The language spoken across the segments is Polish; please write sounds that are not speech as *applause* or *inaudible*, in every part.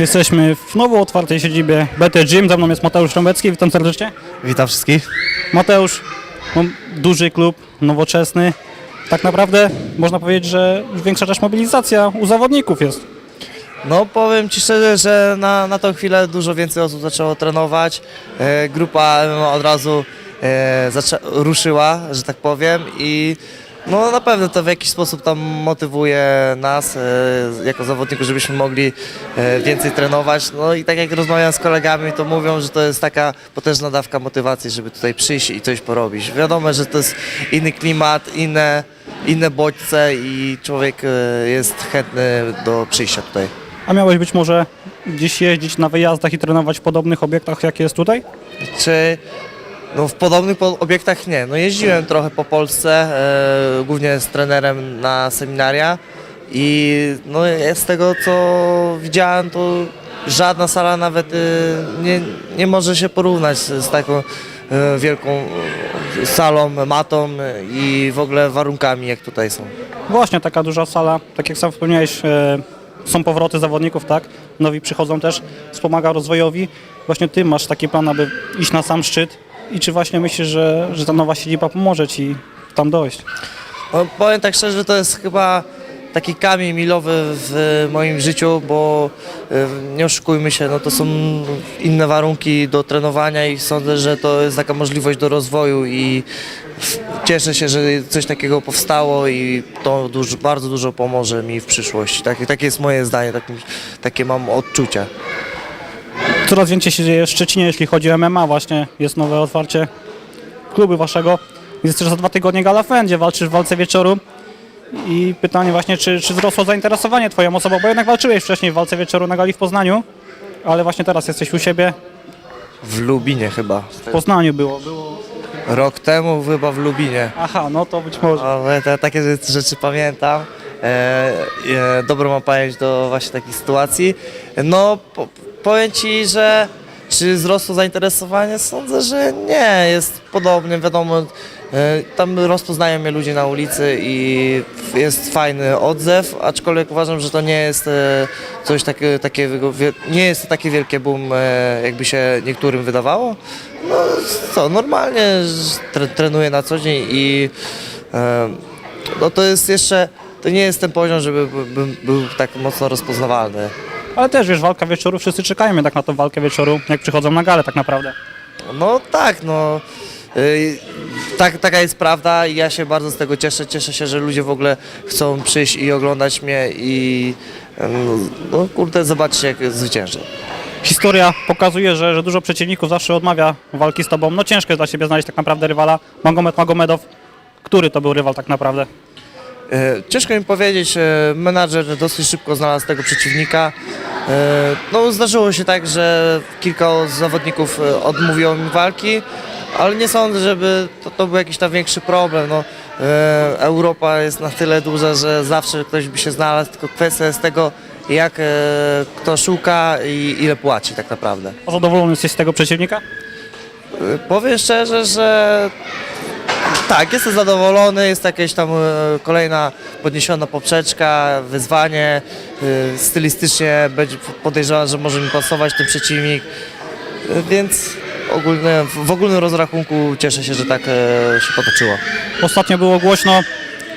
Jesteśmy w nowo otwartej siedzibie BT Gym. Za mną jest Mateusz Trąbecki. Witam serdecznie. Witam wszystkich. Mateusz, no, duży klub, nowoczesny. Tak naprawdę można powiedzieć, że większa też mobilizacja u zawodników jest. No powiem Ci szczerze, że na, na tą chwilę dużo więcej osób zaczęło trenować. E, grupa MMA od razu e, ruszyła, że tak powiem i no na pewno to w jakiś sposób tam motywuje nas e, jako zawodników, żebyśmy mogli e, więcej trenować. No i tak jak rozmawiam z kolegami, to mówią, że to jest taka potężna dawka motywacji, żeby tutaj przyjść i coś porobić. Wiadomo, że to jest inny klimat, inne, inne bodźce i człowiek e, jest chętny do przyjścia tutaj. A miałeś być może gdzieś jeździć na wyjazdach i trenować w podobnych obiektach, jak jest tutaj? Czy no w podobnych po- obiektach nie. No jeździłem trochę po Polsce, e, głównie z trenerem na seminaria i no z tego co widziałem, to żadna sala nawet e, nie, nie może się porównać z, taką e, wielką salą, matą i w ogóle warunkami jak tutaj są. Właśnie taka duża sala, tak jak sam wspomniałeś, są powroty zawodników, tak? Nowi przychodzą też, wspomaga rozwojowi. Właśnie ty masz taki plan, aby iść na sam szczyt i czy właśnie myślisz, że, że ta nowa siedziba pomoże ci tam dojść? Powiem tak szczerze, to jest chyba taki kamień milowy w moim życiu, bo e, nie oszukujmy się, no to są inne warunki do trenowania i sądzę, że to jest taka możliwość do rozwoju i cieszę się, że coś takiego powstało i to dużo, bardzo dużo pomoże mi w przyszłości. Takie, takie jest moje zdanie, tak, takie mam odczucia. Coraz więcej się dzieje w Szczecinie, jeśli chodzi o MMA. Właśnie jest nowe otwarcie klubu waszego. Jest też za dwa tygodnie gala Fendzie, walczysz w walce wieczoru. I pytanie właśnie, czy, czy wzrosło zainteresowanie twoją osobą, bo jednak walczyłeś wcześniej w walce wieczoru na gali w Poznaniu, ale właśnie teraz jesteś u siebie. W Lubinie chyba. W Poznaniu było, było. Rok temu chyba w Lubinie. Aha, no to być może. Ale te, takie rzeczy pamiętam. E, e, dobrą pamięć do właśnie takich sytuacji. No, po, powiem Ci, że czy wzrosło zainteresowanie? Sądzę, że nie. Jest podobnie, wiadomo. E, tam rozpoznają mnie ludzie na ulicy i jest fajny odzew, aczkolwiek uważam, że to nie jest e, coś takie, takiego, nie jest to takie wielkie boom, jakby się niektórym wydawało. No co, normalnie tre, trenuję na co dzień i no to jest jeszcze, to nie jest ten poziom, żeby by- by- był tak mocno rozpoznawalny. Ale też wiesz, walka wieczoru, wszyscy czekają jednak na tą walkę wieczoru, jak przychodzą na galę tak naprawdę. No tak, no. y, Tak, taka jest prawda i ja się bardzo z tego cieszę. Cieszę się, że ludzie w ogóle chcą przyjść i oglądać mnie i em, no kurde, zobaczcie jak zwyciężę. Historia pokazuje, że, że dużo przeciwników zawsze odmawia walki z tobą. No ciężko jest dla siebie znaleźć tak naprawdę rywala. Magomed Magomedow, który to był rywal tak naprawdę? E, Ciężko mi powiedzieć, e, menadżer dosyć szybko znalazł tego przeciwnika. E, No, zdarzyło się tak, że kilka zawodników odmówiło mi walki, ale nie sądzę, żeby to, to był jakiś tam większy problem. No, Europa jest na tyle duża, że zawsze ktoś by się znalazł, tylko kwestia jest tego, jak kto szuka i ile płaci tak naprawdę. A Zadowolony jesteś z tego przeciwnika? Powiem szczerze, że tak, jestem zadowolony, jest jakaś tam e, kolejna podniesiona poprzeczka, wyzwanie, e, stylistycznie będzie podejrzewam, że może mi pasować ten przeciwnik, e, więc ogólnie, w ogólnym rozrachunku cieszę się, że tak się potoczyło. Ostatnio było głośno,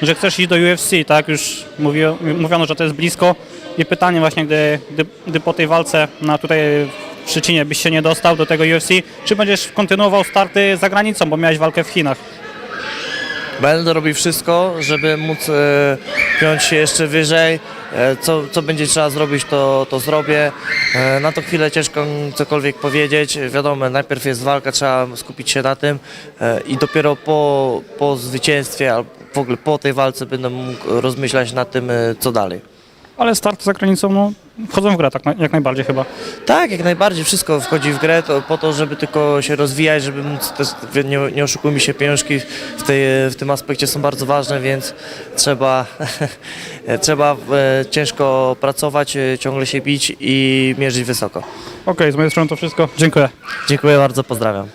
że chcesz iść do UFC, tak? Już mówio, mówiono, że to jest blisko. I pytanie właśnie, gdy, gdy, gdy po tej walce na tutaj w Szczecinie byś się nie dostał do tego UFC, czy będziesz kontynuował starty za granicą, bo miałeś walkę w Chinach? Będę robił wszystko, żeby móc e, piąć się jeszcze wyżej. E, co, co będzie trzeba zrobić, to, to zrobię. E, na tą chwilę ciężko cokolwiek powiedzieć. Wiadomo, najpierw jest walka, trzeba skupić się na tym i dopiero po, po zwycięstwie, albo w ogóle po tej walce będę mógł rozmyślać nad tym, co dalej. Ale starty za granicą, no, wchodzą w grę tak na, jak najbardziej chyba. Tak, jak najbardziej wszystko wchodzi w grę to, po to, żeby tylko się rozwijać, żeby móc też, nie, nie oszukujmy się, pieniążki w, tej, w tym aspekcie są bardzo ważne, więc trzeba, *laughs* trzeba e, ciężko pracować, e, ciągle się bić i mierzyć wysoko. Okej, z mojej strony to wszystko. Dziękuję. Dziękuję bardzo, pozdrawiam.